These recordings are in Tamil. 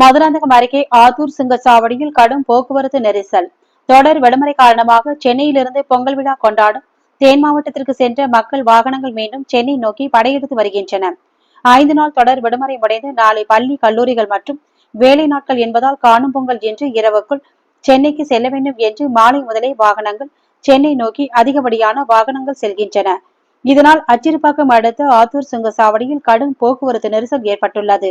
மதுராந்தகம் அருகே ஆத்தூர் சுங்கச்சாவடியில் கடும் போக்குவரத்து நெரிசல். தொடர் விடுமுறை காரணமாக சென்னையிலிருந்து பொங்கல் விழா கொண்டாடும் தேன் மாவட்டத்திற்கு சென்ற மக்கள் வாகனங்கள் மீண்டும் சென்னை நோக்கி படையெடுத்து வருகின்றன ஐந்து நாள் தொடர் விடுமுறை முடிந்து நாளை பள்ளி கல்லூரிகள் மற்றும் வேலை நாட்கள் என்பதால் காணும் பொங்கல் என்று இரவுக்குள் சென்னைக்கு செல்ல வேண்டும் என்று மாலை முதலே வாகனங்கள் சென்னை நோக்கி அதிகப்படியான வாகனங்கள் செல்கின்றன. இதனால் அச்சிறுபாக்கம் அடுத்த ஆத்தூர் சுங்கசாவடியில் கடும் போக்குவரத்து நெரிசல் ஏற்பட்டுள்ளது.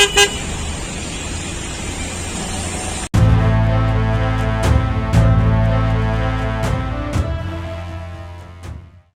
Ha ha ha!